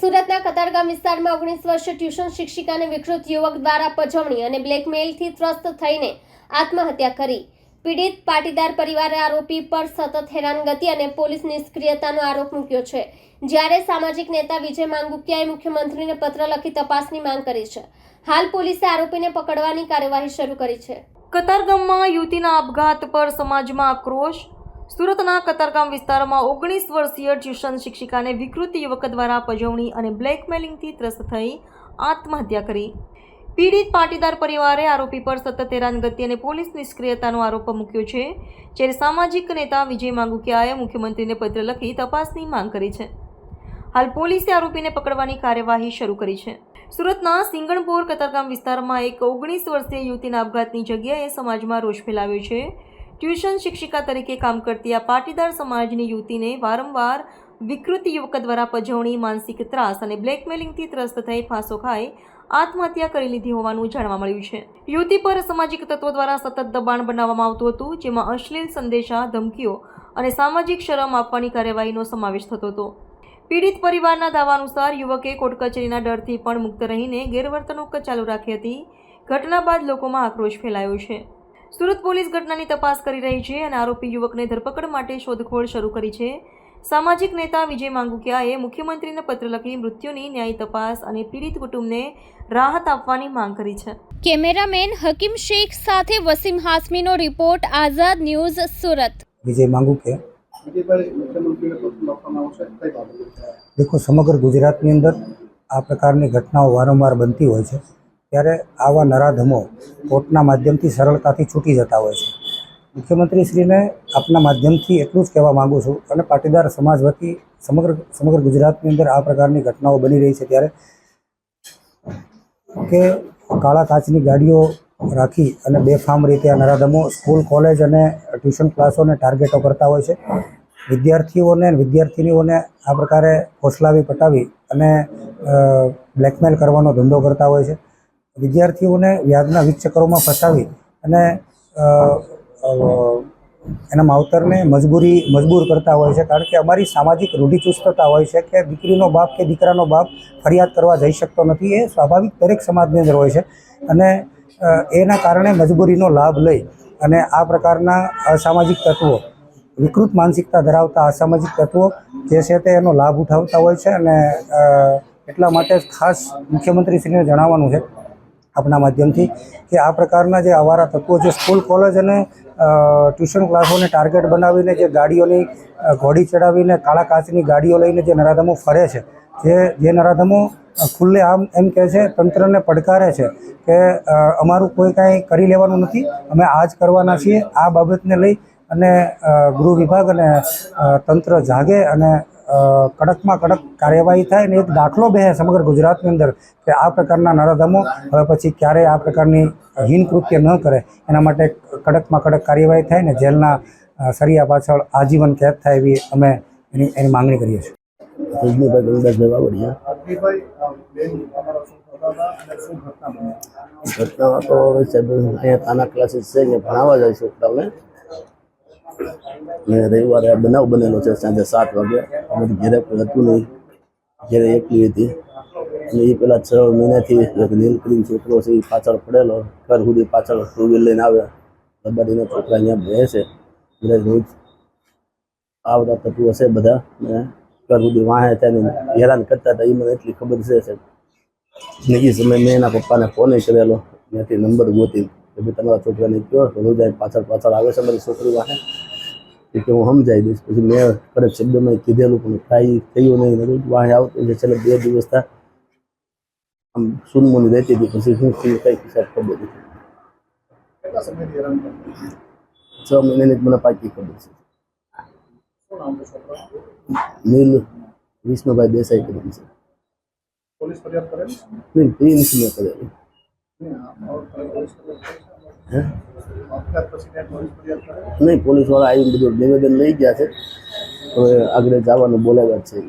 સુરતના કતારગામ વિસ્તારમાં ઓગણીસ વર્ષે ટ્યુશન શિક્ષિકાને વિકૃત યુવક દ્વારા પજવણી અને બ્લેકમેઇલથી ત્રસ્ત થઈને આત્મહત્યા કરી. પીડિત પાટીદાર પરિવારે આરોપી પર સતત હેરાનગતિ અને પોલીસ નિષ્ક્રિયતાનો આરોપ મૂક્યો છે. જ્યારે સામાજિક નેતા વિજય માંગુકિયાએ મુખ્યમંત્રીને પત્ર લખી તપાસની માંગ કરી છે. હાલ પોલીસે આરોપીને પકડવાની કાર્યવાહી શરૂ કરી છે. કતારગામમાં યુવતીના આપઘાત પર સમાજમાં આક્રોશ સુરતના કતારગામ વિસ્તારમાં ઓગણીસ વર્ષીય ટ્યુશન શિક્ષિકાને વિકૃત યુવક દ્વારા પજવણી અને બ્લેકમેલિંગથી ત્રસ્ત થઈ આત્મહત્યા કરી. પીડિત પાટીદાર પરિવારે આરોપી પર સતત હેરાનગતિ અને પોલીસ નિષ્ક્રિયતાનો આરોપ મૂક્યો છે, જ્યારે સામાજિક નેતા વિજય માંગુકિયાએ મુખ્યમંત્રીને પત્ર લખી તપાસની માંગ કરી છે. હાલ પોલીસે આરોપીને પકડવાની કાર્યવાહી શરૂ કરી છે. સુરતના સિંગણપોર કતારગામ વિસ્તારમાં એક ઓગણીસ વર્ષીય યુવતીના આપઘાતની જગ્યાએ સમાજમાં રોષ ફેલાવ્યો છે ટ્યુશન શિક્ષિકા તરીકે કામ કરતી આ પાટીદાર સમાજની યુવતીને વારંવાર વિકૃત યુવક દ્વારા પજવણી, માનસિક ત્રાસ અને બ્લેકમેલિંગથી ત્રસ્ત થઈ ફાંસો ખાઈ આત્મહત્યા કરી લીધી હોવાનું જાણવા મળ્યું છે. યુવતી પર સામાજિક તત્વો દ્વારા સતત દબાણ બનાવવામાં આવતું હતું, જેમાં અશ્લીલ સંદેશા, ધમકીઓ અને સામાજિક શરમ આપવાની કાર્યવાહીનો સમાવેશ થતો હતો. પીડિત પરિવારના દાવા અનુસાર યુવકે કોર્ટ કચેરીના ડરથી પણ મુક્ત રહીને ગેરવર્તણૂક ચાલુ રાખી હતી. ઘટના બાદ લોકોમાં આક્રોશ ફેલાયો છે. સુરત પોલીસ ઘટનાની તપાસ કરી રહી છે અને આરોપી યુવકને ધરપકડ માટે શોધખોળ શરૂ કરી છે. સામાજિક નેતા વિજય માંગુકિયાએ મુખ્યમંત્રીને પત્ર લખી મૃત્યુની ન્યાયી તપાસ અને પીડિત કુટુંબને રાહત આપવાની માંગ કરી છે. કેમેરામેન હકીમ શેખ સાથે વસીમ હાસમીનો રિપોર્ટ આઝાદ ન્યૂઝ સુરત. વિજય માંગુ કે વિજયભાઈ મુખ્યમંત્રીને પત્ર લખવામાં આવશે કઈ બાબતે દેખો સમગ્ર ગુજરાતની અંદર આ પ્રકારની ઘટનાઓ વારંવાર બનતી હોય છે. ત્યારે આવા નરાધમો કોર્ટના માધ્યમથી સરળતાથી છૂટી જતા હોય છે. મુખ્યમંત્રીશ્રીને આપના માધ્યમથી એટલું જ કહેવા માગું છું અને પાટીદાર સમાજ વતી સમગ્ર સમગ્ર ગુજરાતની અંદર આ પ્રકારની ઘટનાઓ બની રહી છે ત્યારે કે કાળા કાચની ગાડીઓ રાખી અને બેફામ રીતે આ નરાધમો સ્કૂલ, કોલેજ અને ટ્યુશન ક્લાસોને ટાર્ગેટો કરતા હોય છે. વિદ્યાર્થીઓને વિદ્યાર્થિનીઓને આ પ્રકારે ફોસલાવી પટાવી અને બ્લેકમેલ કરવાનો ધંધો કરતા હોય છે. વિદ્યાર્થીઓને વ્યાજના વીજ ચક્રોમાં ફસાવી અને એના માવતરને મજબૂરી, મજબૂર કરતા હોય છે. કારણ કે અમારી સામાજિક રૂઢિચુસ્તતા હોય છે કે દીકરીનો બાપ કે દીકરાનો બાપ ફરિયાદ કરવા જઈ શકતો નથી. એ સ્વાભાવિક દરેક સમાજની અંદર હોય છે. અને એના કારણે મજબૂરીનો લાભ લઈ અને આ પ્રકારના અસામાજિક તત્વો, વિકૃત માનસિકતા ધરાવતા અસામાજિક તત્વો જે છે તે એનો લાભ ઉઠાવતા હોય છે. અને એટલા માટે ખાસ મુખ્યમંત્રીશ્રીને જણાવવાનું છે આપના માધ્યમથી કે આ પ્રકારના જે આવારા તત્વો જે સ્કૂલ, કોલેજ અને ટ્યુશન ક્લાસોને ટાર્ગેટ બનાવીને જે ગાડીઓની ઘોડી ચડાવીને કાળા કાચની ગાડીઓ લઈને જે નરાધમો ફરે છે, જે જે નરાધમો ખુલ્લે આમ, એમ કહે છે, તંત્રને પડકારે છે કે અમારું કોઈ કાંઈ કરી લેવાનું નથી, અમે આ જ કરવાના છીએ, આ બાબતને લઈ અને ગૃહ વિભાગ અને તંત્ર જાગે અને કડકમાં કડક કાર્યવાહી થાય અને એક દાખલો બે સમગ્ર ગુજરાતની અંદર કે આ પ્રકારના નરાધમો હવે પછી ક્યારેય આ પ્રકારની હીન કૃત્ય ન કરે. એના માટે કડકમાં કડક કાર્યવાહી થાય ને જેલના સરિયા પાછળ આજીવન કેદ થાય એવી અમે એની એની માંગણી કરીએ છીએ. ઘટના તો હવે સાહેબ અહીંયા તાના ક્લાસીસ છે અહીંયા ભણાવવા જાય છોકરાઓને અને રવિવારે આ બનાવ બનેલો છે, સાંજે સાત વાગે અમારી ઘેરે કોઈ હતું નહીં. ઘેરે એકલી હતી. અને એ પેલા છ મહિનાથી એક નીલકરીમ છોકરો છે એ પાછળ પડેલો. ઘર સુધી પાછળ ટુ વ્હીલ લઈને આવે દબાડીને છોકરા અહીંયા રહે છે. બધા રોજ આ બધા તત્વો છે બધા. ને ઘર સુધી વાહે તેને હેરાન કરતા હતા. એ મને એટલી ખબર છે, સાહેબ. ને એ સમયે મેં એના પપ્પાને ફોન કરેલો. ત્યાંથી નંબર ગોતી. કે ભાઈ, તમારા છોકરાને કહો તો રોજ આ પાછળ પાછળ આવે છે મારી છોકરી વાહે. એ કે હું સમજાવી દઈશ પછી મેં કડક શબ્દમાં કીધેલું પણ કાંઈ થયું નહીં. ને રોજ વાહે આવતો એટલે છેલ્લે બે દિવસ થયા આમ સુનમુની રહેતી હતી. પછી શું થયું કઈ હિસાબ ખબર નથી. કેટલા સમયથી હેરાન કરતા છ? મહિનાની જ મને પાકી ખબર છે. શું નામ છે છોકરા નીલ વિષ્ણુભાઈ દેસાઈ કરીને છે. પોલીસ ફરિયાદ કરે નહીં એ નથી મેં કરેલું. પોલીસ ફરિયાદ કરે હે? આપઘાત પછી ત્યાં પોલીસવાળા નહીં આવીને બધું નિવેદન લઈ ગયા છે. હવે આગળ જવાનું બોલાવ્યા છે.